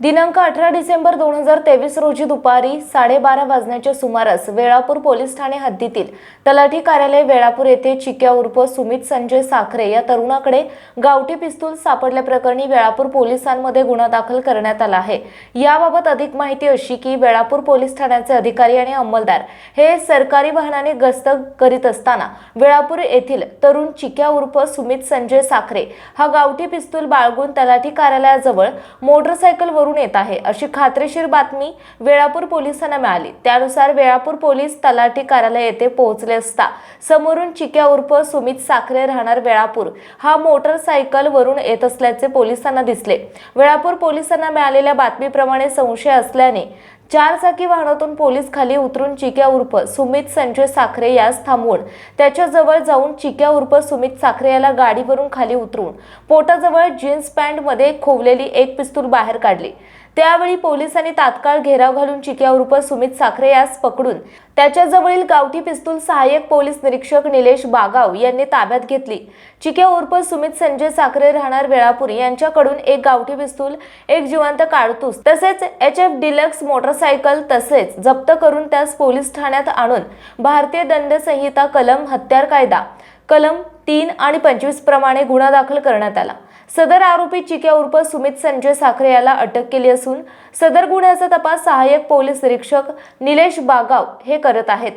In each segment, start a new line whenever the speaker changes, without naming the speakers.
दिनांक अठरा डिसेंबर दोन हजार तेवीस रोजी दुपारी साडेबारा वाजण्याच्या सुमारास वेळापूर पोलीस ठाणे हद्दीतील तलाठी कार्यालय वेळापूर येथे चिक्या उर्फ सुमित संजय साखरे या तरुणाकडे गावठी पिस्तूल सापडल्याप्रकरणी वेळापूर पोलिसांमध्ये गुन्हा दाखल करण्यात आला आहे. याबाबत अधिक माहिती अशी की वेळापूर पोलीस ठाण्याचे अधिकारी आणि अंमलदार हे सरकारी वाहनाने गस्त करीत असताना वेळापूर येथील तरुण चिक्या उर्फ सुमित संजय साखरे हा गावठी पिस्तूल बाळगून तलाठी कार्यालयाजवळ मोटरसायकल करून येत आहे. अशी खात्रीशीर बातमी वेळापूर पोलिसांना मिळाली. त्यानुसार वेळापूर पोलीस तलाठी कार्यालय येथे पोहोचले असता समोरून चिक्या उर्फ सुमित साखरे राहणार वेळापूर. हा मोटरसायकल वरून येत असल्याचे पोलिसांना दिसले. वेळापूर पोलिसांना मिळालेल्या बातमीप्रमाणे संशय असल्याने चार चाकी वाहनातून पोलीस खाली उतरून चिक्या उर्फ सुमित संजय साखरे यास थांबवून त्याच्याजवळ जाऊन चिक्या उर्फ सुमित साखरे याला गाडीवरून खाली उतरून पोटाजवळ जीन्स पॅन्टमध्ये खोवलेली एक पिस्तूल बाहेर काढली. त्यावेळी पोलिसांनी तात्काळ घेराव घालून चिक्यावर सुमित साखरे यास पकडून त्याच्याजवळील गावठी पिस्तूल सहाय्यक पोलीस निरीक्षक निलेश बागाव यांनी ताब्यात घेतली. चिक्या उर्फ सुमित संजय साखरे राहणार वेळापूर यांच्याकडून एक गावठी पिस्तूल एक जिवंत काडतूस तसेच एच एफ डिलक्स मोटरसायकल तसेच जप्त करून त्यास पोलीस ठाण्यात आणून भारतीय दंड संहिता कलम हत्यार कायदा कलम तीन आणि पंचवीस प्रमाणे गुन्हा दाखल करण्यात आला. सदर आरोपी चिक्या उर्फ सुमित संजय साखरे याला अटक केली असून सदर गुन्ह्याचा तपास सहाय्यक पोलीस निरीक्षक निलेश बागाव हे करत आहेत.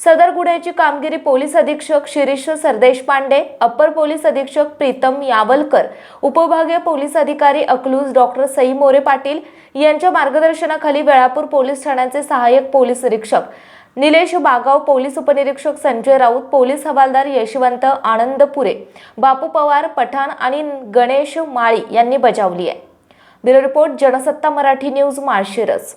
सदर गुन्ह्याची कामगिरी पोलीस अधीक्षक Shirish Sardeshpande upper police अधीक्षक प्रीतम यावलकर उपविभागीय पोलीस अधिकारी अकलूज डॉक्टर सई मोरे पाटील यांच्या मार्गदर्शनाखाली वेळापूर पोलीस ठाण्याचे सहाय्यक पोलीस निरीक्षक निलेश बागाव पोलीस उपनिरीक्षक संजय राऊत पोलीस हवालदार यशवंत आनंदपुरे बापू पवार पठाण आणि गणेश माळी यांनी बजावली आहे. Bureau report Jansatta Marathi news Malshiras.